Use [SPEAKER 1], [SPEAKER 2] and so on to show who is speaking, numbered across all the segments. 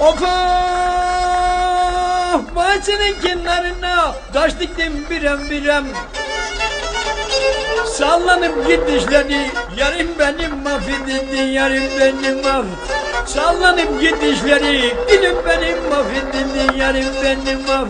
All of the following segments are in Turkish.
[SPEAKER 1] Of bahçenin kenarına taş diktim birem birem. Sallanıp gidişleri yarım benim mahvedildi yarım benim mahv. Sallanıp gidişleri gülüm benim mahvedildi yarım benim mahv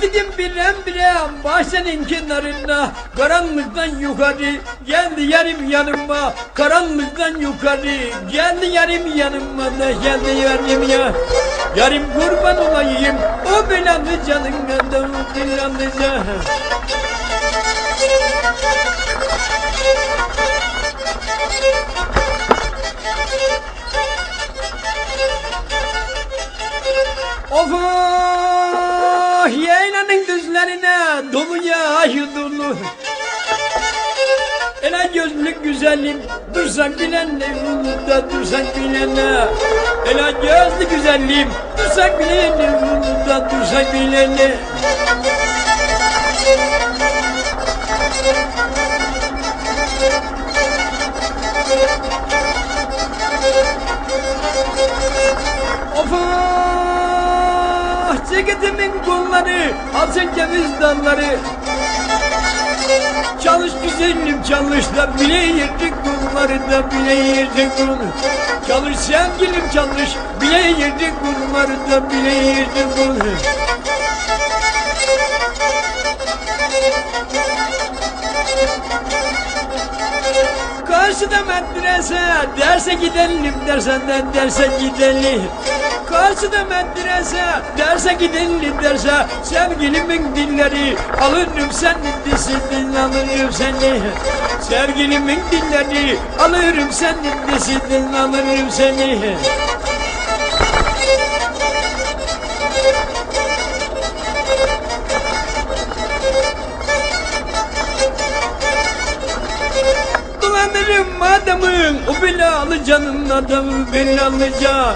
[SPEAKER 1] Taş dedim birem birem bahçenin kenarına Karanlıktan yukarı geldi yarım yanıma Karanlıktan yukarı geldi yarım yanıma da geldi yarım ya? Yarım kurban olayım o belanı canına da canına Of oh, yaylanın düzlerine dolu yağıyor dolu. Ela gözlü güzelim dursan bilenle yolunda dursan bilene. Ela gözlü güzelim dursan bilenle yolunda dursan bilene. Of ah, ceketimin kolları Alçak ceviz dalları Çalış güzelim çalış da bile yırtık bunları da bile yırtık bunu Çalış sevgilim çalış bile yırtık bunları da bile yırtık bunu Karşıda medrese derse gidelim dersen de derse gidelim. Karşıda medrese derse gidelim derse Sevgilimin dilleri alırım senin disinden alırım seni. Sevgilimin dilleri alırım senin disinden alırım seni Dolanırım adamın o belalı canın adamı belalı can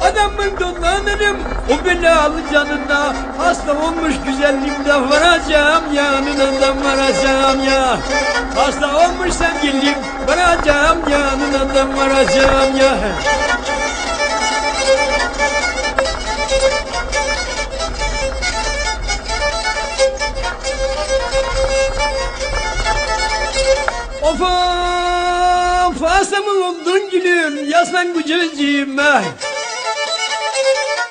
[SPEAKER 1] Adamın dolanırım o belalı canına. Hasta olmuş güzelliğimde varacağım yanına da varacağım ya. Hasta olmuş sevgilim varacağım yanına da varacağım ya. Of mı oldun gülüm yaslan gücücüğüme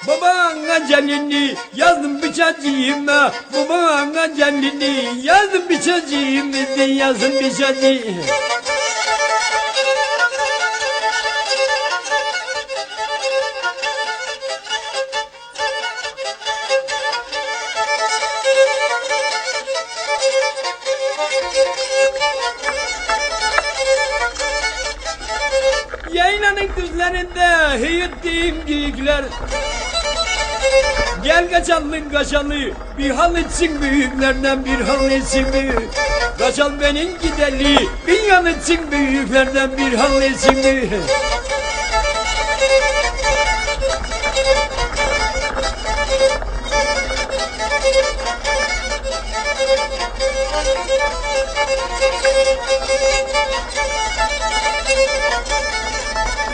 [SPEAKER 1] Babana canini yazdım bıçacığıma Babana canini yazdım bıçacığıma yazdım bıçacığıma Yaylanın düzlerinde heyettiğim geyikler. Gel kaçalım kaçalı bir hal için büyüklerden bir hal için büyük. Kaçal benim gideli bir yan büyüklerden bir hal için büyük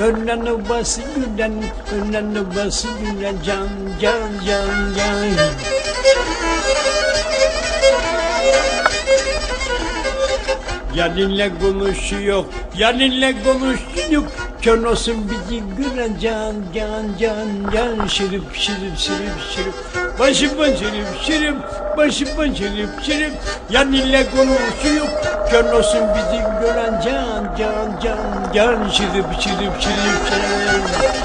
[SPEAKER 1] bu nasıl nenesi Önlerine bası gülen, önlerine bası gülen Can, can, can, can Yarınla konuşuyor, yarınla konuşuyor Kör olsun bizi gören can, can, can, can. Şırıp, şırıp, şırıp, şırıp Başıma şırıp, şırıp, başıma şırıp, şırıp Yarınla konuşuyor, kör olsun bizi gören can, can, can, can. Şırıp, şırıp, şırıp, şırıp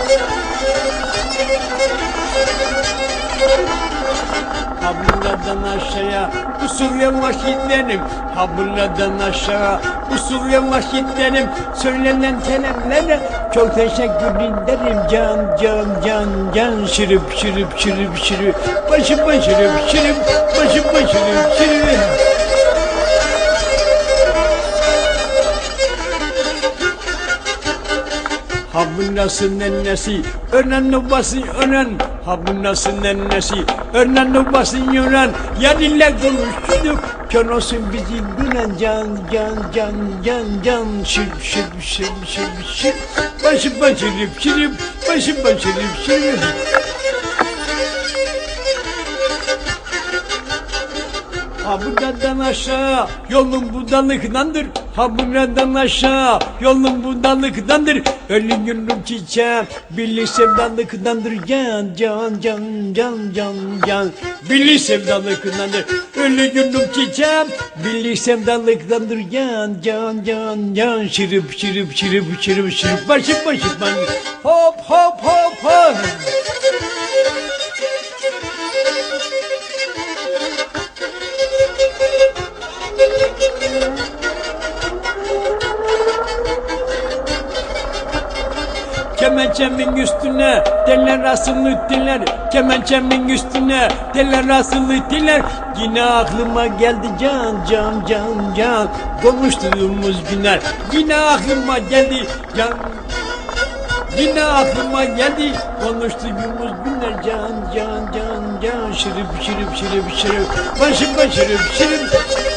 [SPEAKER 1] ha buradan aşağıya Usul yavaş gidelim ha buradan aşağı Usul yavaş gidelim söylenen kelimlere Çok teşekkür ederim. Can can can can. Şırıp şırıp şırıp şırıp. Başım başırıp şırıp. Başım başırıp şırıp Ha bu nasıl nennesi, önen obası önen. Ha bu nasıl nennesi, önen obası önen. Yarınla konuştuk, kör olsun bizi gülen can can can can can. Şırp şırp şırp şırp şırp. Başı başırıp şırıp, başı başırıp şırıp. Ha buradan aşağı yolun budalıktandır Ha buradan aşağı yolun budalıktandır Ölü gönlüm çiçeğim Birli sevdalıktandır Can can can can can can. Birli sevdalıktandır Ölü gönlüm çiçeğim Birli sevdalıktandır Can can can can. Şırıp şırıp şırıp şırıp şırıp Başım başım ben. Hop hop hop hop Kemençemin üstüne teller asılı tiller Kemençemin üstüne teller asılı tiller Yine aklıma geldi can can can can. Konuştuğumuz günler. Yine aklıma geldi can. Yine aklıma geldi konuştuğumuz günler. Can can can can. Şırıp şırıp şırıp şırıp başım başırıp şırıp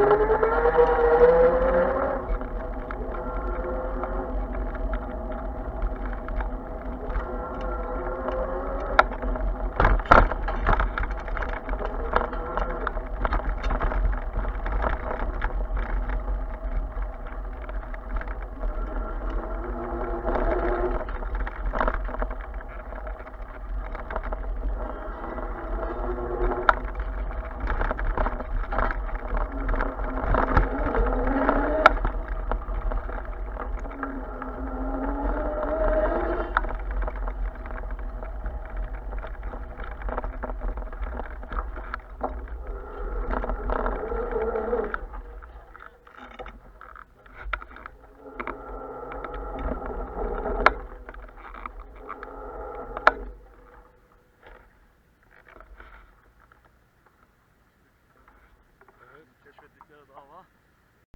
[SPEAKER 2] Thank you.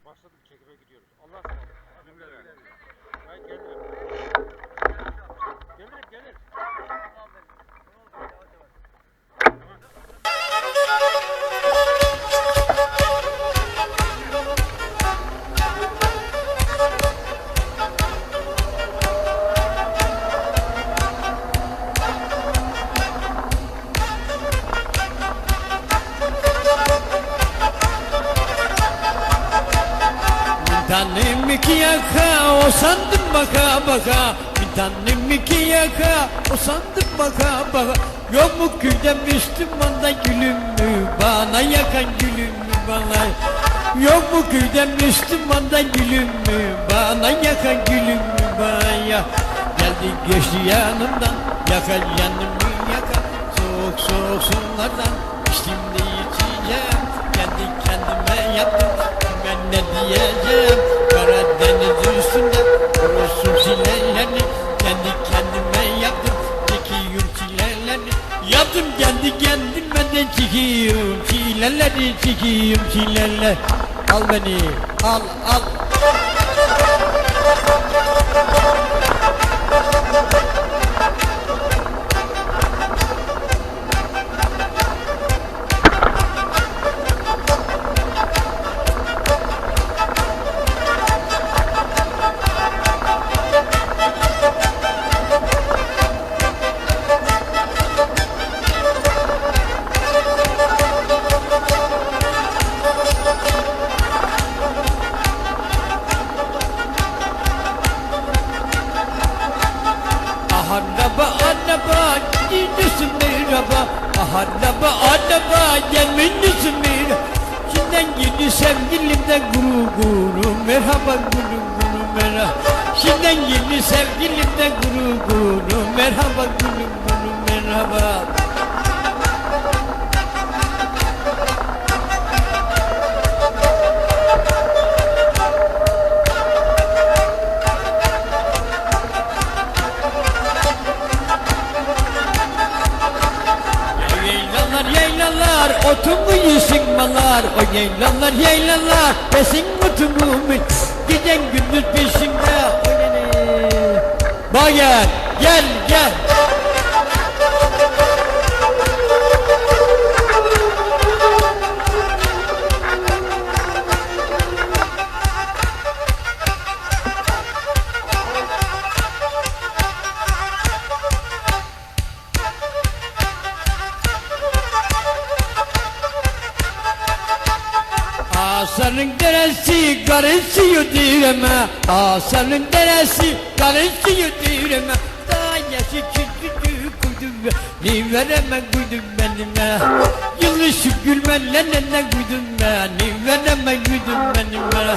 [SPEAKER 2] Başladık çekime gidiyoruz. Allah ısmarladık. Güle güle. Ben gelirim. Gelirim, gelirim.
[SPEAKER 1] Tanem iki yaka o sandım baka baka. Bir tanem iki yaka o sandım baka baka. Yok mu köyde Müslümanda gülüm mü Bana yakan gülüm mü bana. Yok mu köyde Müslümanda gülüm mü Bana yakan gülüm mü bana. Geldi geçti yanımdan Yakar yanımı Soğuk soğuk sulardan içtim de içeceğim. Kendi kendime yaptım ben ne diyeceğim? Karadeniz üstünde kurusun çilelerini Kendi kendime yaptım çekiyorum çilelerini Yaptım kendi kendime de çekiyorum çileleri çekiyorum çileler Al beni al al gelmelisin merhaba Şimdiden gidiyor sevgilimden guru guru Merhaba guru guru merhaba. Şimdiden gidiyor sevgilimden guru guru Merhaba guru guru merhaba Yaylalar otumu sıkmalar O yaylalar yaylalar besin otumu Giden gündüz yine Bak gel gel gel Asarın deresi karısı yüdüreme Asarın deresi karısı yüdüreme Daha yaşı küçücük kuydum Ni vereme kuydum benime Yıllışı gülmenle ne kuydum ben Ni vereme kuydum benime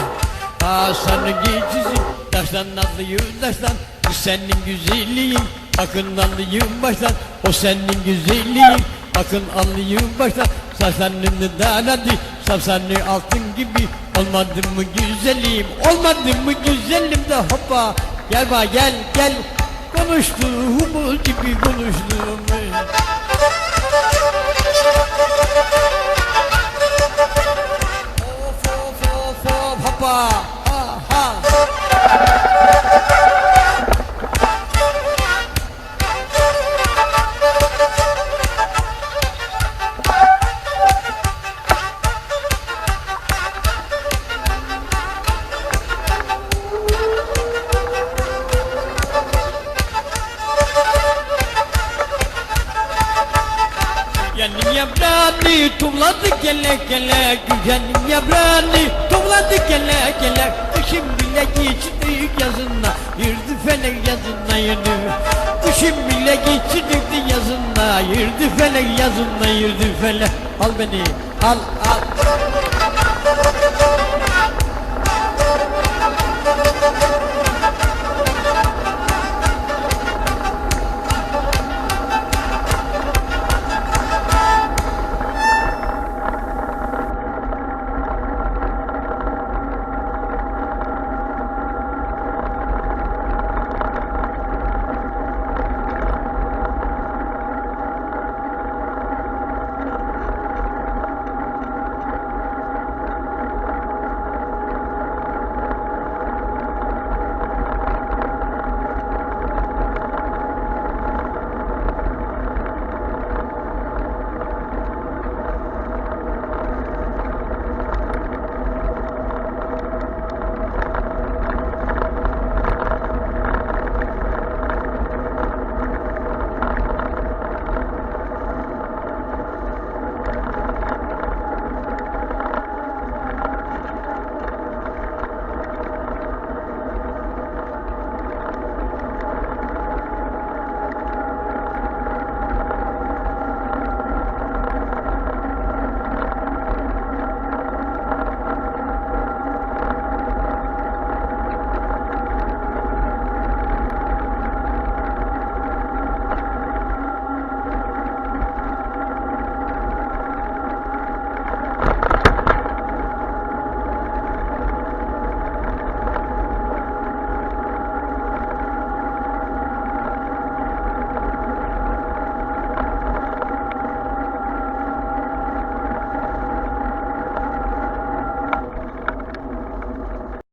[SPEAKER 1] Asarın geçici Taştan nazlıyım taştan. Bu senin güzelliğin Bakın anlıyım baştan. O senin güzelliğin Bakın anlıyım baştan. Saçlarını dağladı Sapsarı altın gibi. Olmadı mı güzelim? Olmadı mı güzelim de hoppa. Gel bak gel gel. Konuştuğumuz gibi konuştuğumuz. Of of of of hoppa yırdı Kışım bile geçti yazına Yırdı felek yazına yırdı felek. Al beni al al